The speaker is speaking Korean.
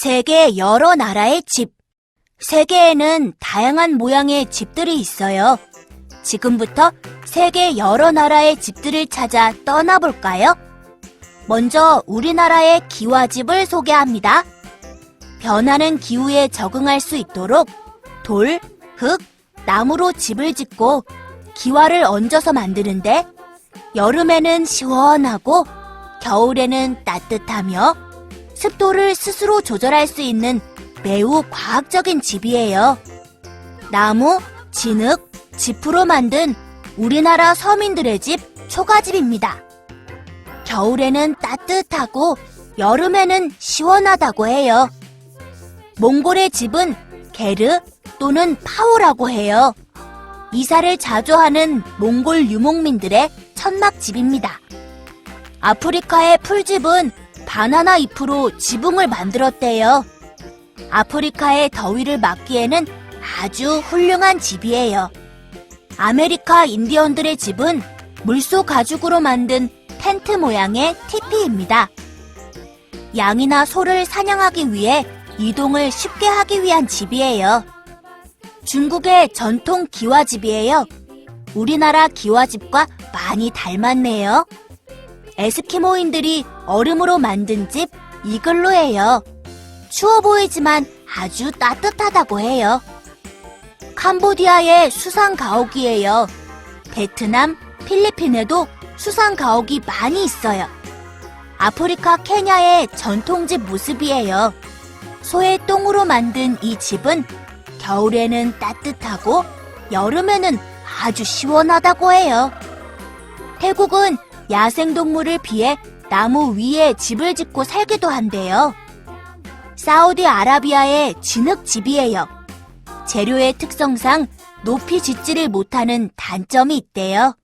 세계 여러 나라의 집. 세계에는 다양한 모양의 집들이 있어요. 지금부터 세계 여러 나라의 집들을 찾아 떠나볼까요? 먼저 우리나라의 기와집을 소개합니다. 변하는 기후에 적응할 수 있도록 돌, 흙, 나무로 집을 짓고 기와를 얹어서 만드는데 여름에는 시원하고 겨울에는 따뜻하며 습도를 스스로 조절할 수 있는 매우 과학적인 집이에요. 나무, 진흙, 지프로 만든 우리나라 서민들의 집 초가집입니다. 겨울에는 따뜻하고 여름에는 시원하다고 해요. 몽골의 집은 게르 또는 파오라고 해요. 이사를 자주 하는 몽골 유목민들의 천막집입니다. 아프리카의 풀집은 바나나 잎으로 지붕을 만들었대요. 아프리카의 더위를 막기에는 아주 훌륭한 집이에요. 아메리카 인디언들의 집은 물소 가죽으로 만든 텐트 모양의 티피입니다. 양이나 소를 사냥하기 위해 이동을 쉽게 하기 위한 집이에요. 중국의 전통 기와집이에요. 우리나라 기와집과 많이 닮았네요. 에스키모인들이 얼음으로 만든 집 이글루예요. 추워 보이지만 아주 따뜻하다고 해요. 캄보디아의 수상 가옥이에요. 베트남, 필리핀에도 수상 가옥이 많이 있어요. 아프리카 케냐의 전통집 모습이에요. 소의 똥으로 만든 이 집은 겨울에는 따뜻하고 여름에는 아주 시원하다고 해요. 태국은 야생동물을 피해 나무 위에 집을 짓고 살기도 한대요. 사우디아라비아의 진흙집이에요. 재료의 특성상 높이 짓지를 못하는 단점이 있대요.